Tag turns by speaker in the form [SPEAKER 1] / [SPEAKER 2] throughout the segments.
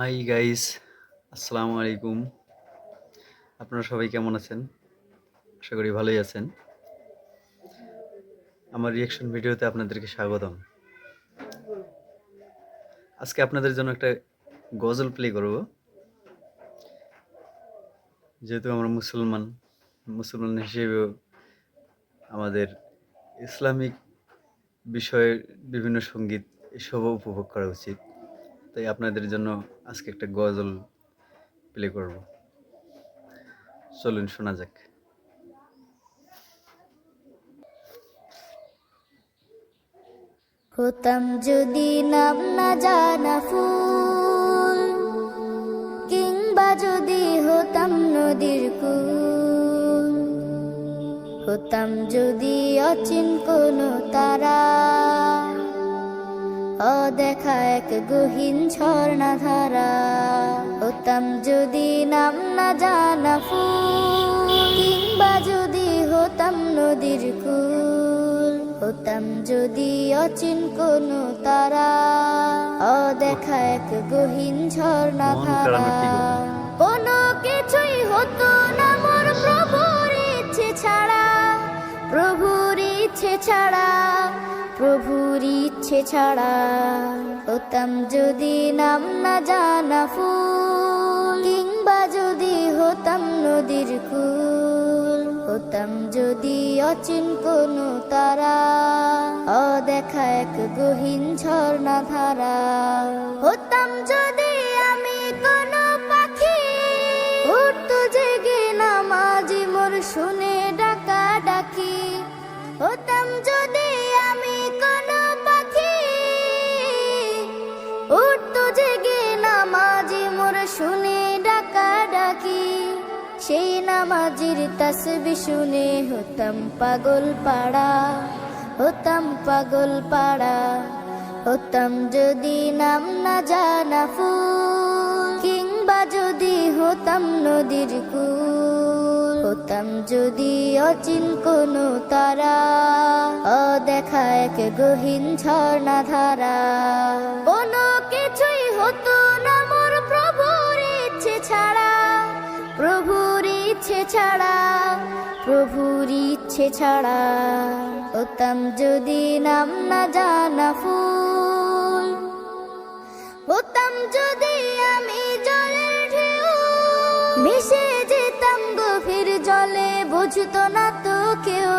[SPEAKER 1] Hi guys আসসালামু আলাইকুম আপনারা সবাই কেমন আছেন? আশা করি ভালোই আছেন। আমার রিয়াকশন ভিডিওতে আপনাদেরকে স্বাগতম। আজকে আপনাদের জন্য একটা গজল প্লে করব। যেহেতু আমরা মুসলমান মুসলমান হিসেবেও আমাদের ইসলামিক বিষয়ের বিভিন্ন সংগীত, এসবও উপভোগ করা উচিত। তাই আপনাদের জন্য আজকে একটা গজল প্লে করব। চলুন, শোনা যাক।
[SPEAKER 2] হতাম যদি নাম না জানা ফুল, কিংবা যদি হতাম নদীর কুল, হতাম যদি অচিন কোনো তারা অদেখা এক গহীন ঝর্ণা ধারা হতাম যদি নাম না জানা ফুল কিংবা যদি হতাম নদীর কুল হতাম যদি অচিন কোনো তারা। অদেখা এক গহীন ঝর্ণা ধারা। কোনো কিছুই হতো না মোর প্রভুর ইচ্ছে ছাড়া। প্রভুর ইচ্ছে ছাড়া প্রভুর ইচ্ছে ছাড়া। হতাম যদি নাম না জানা ফুল, কিংবা যদি হতাম নদীর কুল হতাম যদি অচিন কোনো তারা, অদেখা এক গহীন ঝর্ণা ধারা হতাম যদি নামাজির তাসবি শুনে হতাম পাগল পাড়া, হতাম পাগল পাড়া। হতাম যদি নাম না জানা ফুল, কিংবা যদি হতাম নদীর কুল। হতাম যদি অচিন কোনো তারা, অদেখা এক গহীন ঝর্ণা ধারা কোনো কিছুই হতো না মোর প্রভুর ইচ্ছে ছাড়া, প্রভুর ইচ্ছে ছাড়া, প্রভুর ইচ্ছে ছাড়া। হতাম যদি নাম না জানা ফুল। হতাম যদি আমি জলের ঢেউ। মিশে যেতাম গভীর জলে, বুঝতো না তো কেউ।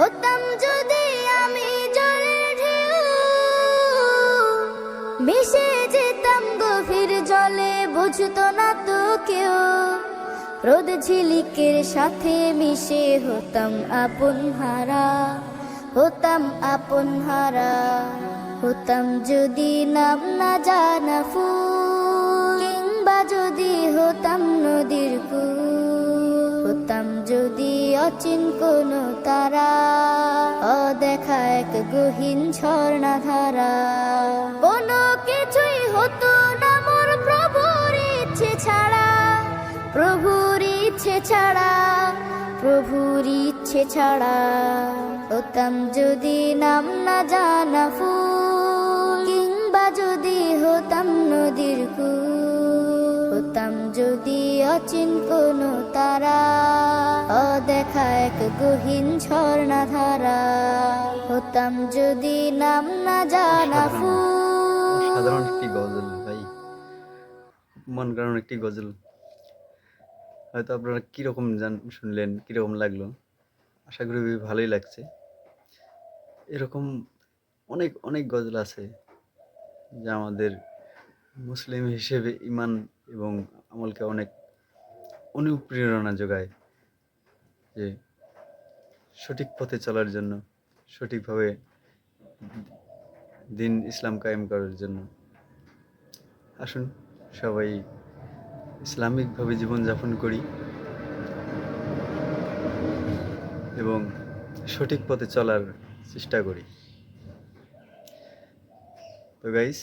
[SPEAKER 2] হতাম যদি আমি জলের ঢেউ। মিশে যেতাম গভীর জলে, বুঝতো না তো কেউ। রোদ ঝিলিকের সাথে মিশে হতাম আপন হারা, হতাম আপন হারা, হতাম যদি নাম না জানা ফুল, কিংবা যদি হতাম নদীর কুল, হতাম যদি অচিন কোনো তারা, অদেখা এক গহীন ঝর্ণা ধারা কোনো কিছুই হতো না মোর প্রভুর ইচ্ছে ছাড়া প্রভুর ইচ্ছে ছাড়া প্রভুর ইচ্ছে ছাড়া। হতাম যদি নাম না জানা ফুল কিংবা যদি হতাম নদীর কুল। হতাম যদি অচিন কোনো তারা অদেখা এক গহীন ঝর্ণা ধারা হতাম যদি নাম না জানা ফুল।
[SPEAKER 1] সাধারণ একটি গজল ভাই। মন কারণ একটি গজল। হয়তো আপনারা কীরকম জান, শুনলেন, কীরকম লাগল? আশা করি ভালোই লাগছে। এরকম অনেক অনেক গজল আছে যা আমাদের মুসলিম হিসেবে ইমান এবং আমলকে অনেক অনুপ্রেরণা যোগায় যে সঠিক পথে চলার জন্য, সঠিকভাবে দিন ইসলাম কায়েম করার জন্য। আসুন সবাই ইসলামিকভাবে জীবনযাপন করি এবং সঠিক পথে চলার চেষ্টা করি। তো গাইস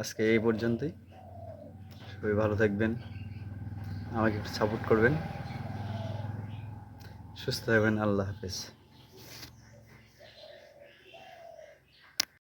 [SPEAKER 1] আজকে এই পর্যন্তই। সবাই ভালো থাকবেন, আমাকে একটু সাপোর্ট করবেন। সুস্থ থাকবেন, আল্লাহ হাফেজ।